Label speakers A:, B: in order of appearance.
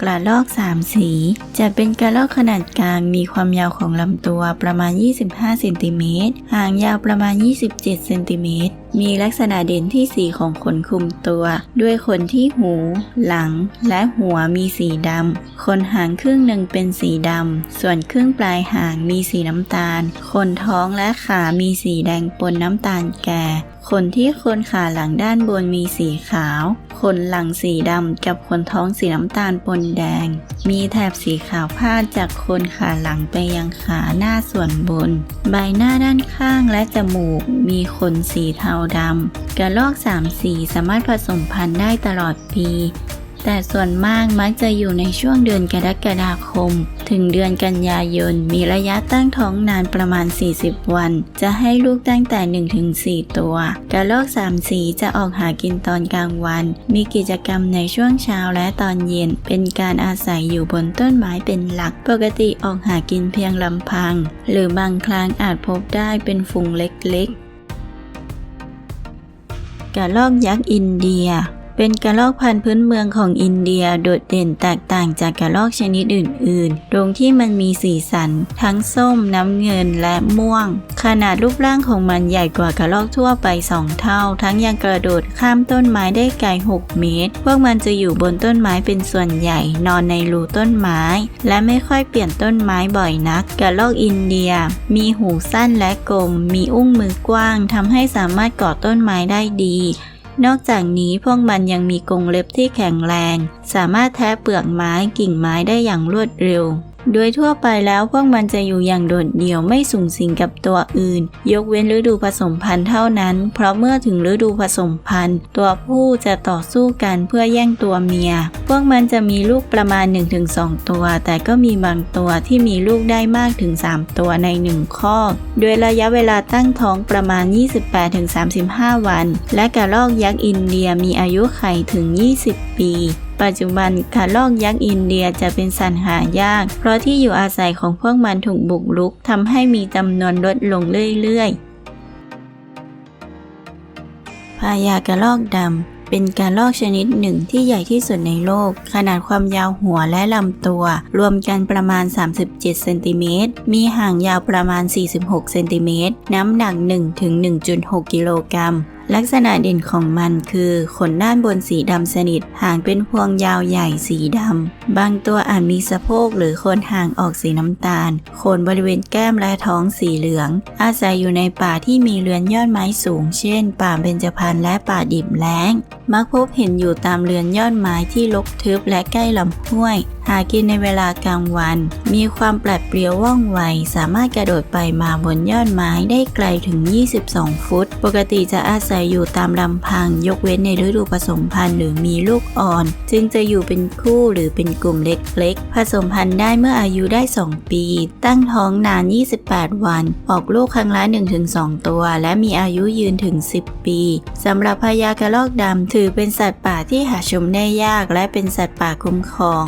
A: กระรอกสามสี จะเป็นกระรอกขนาดกลางมีความยาวของลำตัวประมาณ 25 เซนติเมตร หางยาวประมาณ 27 เซนติเมตร มีลักษณะเด่นที่สีของขนคลุมตัว ด้วยขนที่หู หลัง และหัวมีสีดำขนหางครึ่งหนึ่งเป็นสีดำ ส่วนครึ่งปลายหางมีสีน้ำตาล ขนท้องและขามีสีแดงปนน้ำตาลแก่ ขนที่โคนขาหลังด้านบนมีสีขาวขนหลังสีดำกับขนท้องสีน้ำตาลปนแดง มีแถบสีขาวพาดจากโคนขาหลังไปยังขาหน้าส่วนบน ใบหน้าด้านข้างและจมูก มีขนสีเทาดำกระรอกสามสีสามารถผสมพันธุ์ได้ตลอดปี แต่ส่วนมากมักจะอยู่ในช่วงเดือนกรกฎาคม ถึงเดือนกันยายน มีระยะตั้งท้องนานประมาณ 40 วัน จะให้ลูกตั้งแต่ 1-4 ตัว กระรอกสามสีจะออกหากินตอนกลางวัน มีกิจกรรมในช่วงเช้าและตอนเย็น เป็นการอาศัยอยู่บนต้นไม้เป็นหลัก ปกติออกหากินเพียงลำพัง หรือบางครั้งอาจพบได้เป็นฝูงเล็กๆ กระรอกยักษ์อินเดีย เป็นกระรอกพันธุ์พื้นเมืองของอินเดียโดดเด่นแตกต่างจากกระรอกชนิดอื่น ๆ ตรงที่มันมีสีสัน ทั้งส้ม น้ำเงินและม่วง ขนาดรูปร่างของมันใหญ่กว่ากระรอกทั่วไป 2 เท่า ทั้งยังกระโดดข้ามต้นไม้ได้ไกล 6 เมตร พวกมันจะอยู่บนต้นไม้เป็นส่วนใหญ่ นอนในรูต้นไม้ และไม่ค่อยเปลี่ยนต้นไม้บ่อยนัก กระรอกอินเดีย มีหูสั้นและกลม มีอุ้งมือกว้างทำให้สามารถเกาะต้นไม้ได้ดี นอกจากนี้พวกมันยังมีกรงเล็บที่แข็งแรง สามารถแทะเปลือกไม้กิ่งไม้ได้อย่างรวดเร็ว โดยทั่วไปแล้วพวกมันจะอยู่อย่างโดดเดี่ยวไม่สูงสิงกับตัวอื่น ยกเว้นฤดูผสมพันธุ์เท่านั้น เพราะเมื่อถึงฤดูผสมพันธุ์ ตัวผู้จะต่อสู้กันเพื่อแย่งตัวเมีย พวกมันจะมีลูกประมาณ 1-2 ตัว แต่ก็มีบางตัวที่มีลูกได้มากถึง 3 ตัวใน1ข้อก โดยระยะเวลาตั้งท้องประมาณ 28-35 วัน และกระรอกยักษ์อินเดียมีอายุไข่ถึง 20 ปี ปัจจุบันกระรอกยักษ์อินเดียจะเป็นสัตว์หายาก เพราะที่อยู่อาศัยของพวกมันถูกบุกรุกทำให้มีจำนวนลดลงเรื่อยๆพญากระรอกดำเป็นการะรอกชนิดหนึ่งที่ใหญ่ที่สุดในโลก ขนาดความยาวหัวและลำตัว รวมกันประมาณ 37เซนติเมตร มีหางยาวประมาณ 46เซนติเมตร น้ำหนัก 1-1.6 กิโลกรัม ลักษณะเด่นของมันคือขนด้านบนสีดำสนิท หางเป็นพวงยาวใหญ่สีดำ บางตัวอาจมีสะโพกหรือโคนหางออกสีน้ำตาล โคนบริเวณแก้มและท้องสีเหลือง อาศัยอยู่ในป่าที่มีเรือนยอดไม้สูง เช่น ป่าเบญจพรรณและป่าดิบแล้ง มักพบเห็นอยู่ตามเรือนยอดไม้ที่รกทึบและใกล้ลำห้วย หากินในเวลากลางวัน มีความแปลดเปรียวว่องไว สามารถกระโดดไปมาบนยอดไม้ได้ไกลถึง 22 ฟุต ปกติจะอาศัยศัยอยู่ตามลำพัง ยกเว้นในฤดูผสมพันธุ์หรือมีลูกอ่อน จึงจะอยู่เป็นคู่หรือเป็นกลุ่มเล็กๆ ผสมพันธุ์ได้เมื่ออายุได้ 2 ปี ตั้งท้องนาน 28 วัน ออกลูกครั้งละ 1-2 ตัว และมีอายุยืนถึง 10 ปีสำหรับพญากระรอกดำถือเป็นสัตว์ป่าที่หาชมได้ยาก และเป็นสัตว์ป่าคุ้มครอง